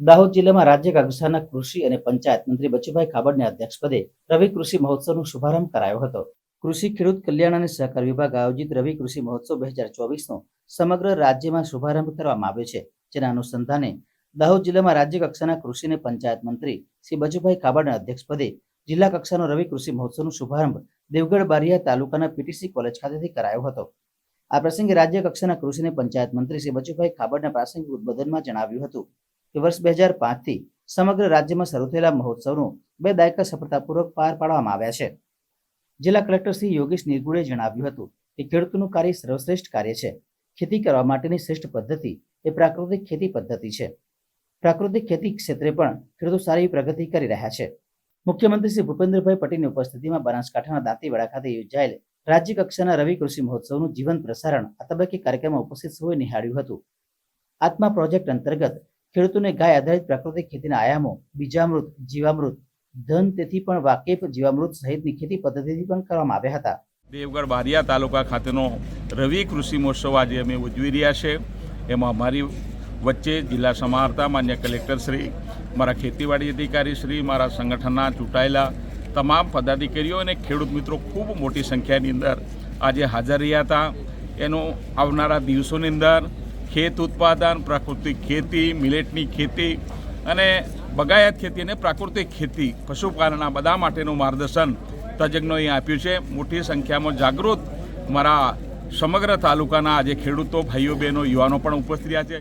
દાહોદ જિલ્લામાં રાજ્ય કક્ષાના કૃષિ અને પંચાયત મંત્રી બચુભાઈ ખાબડના અધ્યક્ષપદે રવિ કૃષિ મહોત્સવનો શુભારંભ કરાયો હતો. કૃષિ, ખેડૂત કલ્યાણ અને સહકાર વિભાગ આયોજિત રવિ કૃષિ મહોત્સવ બે હજાર ચોવીસનો સમગ્ર રાજ્યમાં શુભારંભ કરવામાં આવ્યો છે. જેના અનુસંધાને દાહોદ જિલ્લામાં રાજ્ય કક્ષાના કૃષિ અને પંચાયત મંત્રી શ્રી બચુભાઈ ખાબડના અધ્યક્ષપદે જિલ્લા કક્ષાનો રવિ કૃષિ મહોત્સવનો શુભારંભ દેવગઢ બારિયા તાલુકાના પીટીસી કોલેજ ખાતેથી કરાયો હતો. આ પ્રસંગે રાજ્ય કક્ષાના કૃષિ અને પંચાયત મંત્રી શ્રી બચુભાઈ ખાબડના પ્રાસંગિક ઉદબોધનમાં જણાવ્યું હતું કે વર્ષ બે હજાર પાંચથી સમગ્ર રાજ્યમાં શરૂ થયેલા મહોત્સવનું બે દાયકા સફળતાપૂર્વક પાર પાડવામાં આવ્યા છે. જિલ્લા કલેક્ટર શ્રી યોગેશ નિર્ગુડે જણાવ્યું હતું કે ખેડૂતોનું કાર્ય સર્વશ્રેષ્ઠ કાર્ય છે. ખેતી કરવા માટેની શ્રેષ્ઠ પદ્ધતિ એ પ્રાકૃતિક ખેતી પદ્ધતિ છે. પ્રાકૃતિક ખેતી ક્ષેત્રે પણ ખેડૂતો સારી પ્રગતિ કરી રહ્યા છે. મુખ્યમંત્રી શ્રી ભૂપેન્દ્રભાઈ પટેલની ઉપસ્થિતિમાં બનાસકાંઠાના દાંતીવાડા ખાતે યોજાયેલ રાજ્ય કક્ષાના રવિ કૃષિ મહોત્સવનું જીવંત પ્રસારણ આ તબક્કે કાર્યક્રમમાં ઉપસ્થિત સૌએ નિહાળ્યું હતું. આત્મા પ્રોજેક્ટ અંતર્ગત ખેડૂતોને ગાય આધારિત પ્રાકૃતિક ખેતીના આયામો, બીજામૃત, જીવામૃત, ધન તેથી પણ વાકેફ જીવામૃત સહિતની ખેતી પદ્ધતિથી પણ કરવામાં આવ્યા હતા. દેવગઢ બારિયા તાલુકા ખાતેનો રવિ કૃષિ મહોત્સવ આજે અમે ઉજવી રહ્યા છે. એમાં અમારી વચ્ચે જિલ્લા સમાહર્તા માન્ય કલેક્ટર શ્રી, મારા ખેતીવાડી અધિકારી શ્રી, મારા સંગઠનના ચૂંટાયેલા તમામ પદાધિકારીઓ અને ખેડૂત મિત્રો ખૂબ મોટી સંખ્યાની અંદર આજે હાજર રહ્યા હતા. એનો આવનારા દિવસોની અંદર ખેત ઉત્પાદન, પ્રાકૃતિક ખેતી, મિલેટની ખેતી અને બગાયત ખેતી અને પ્રાકૃતિક ખેતી, પશુપાલનના બધા માટેનું માર્ગદર્શન તજજ્ઞોએ આપ્યું છે. મોટી સંખ્યામાં જાગૃત મારા સમગ્ર તાલુકાના આજે ખેડૂતો, ભાઈઓ, બહેનો, યુવાનો પણ ઉપસ્થિત રહ્યા છે.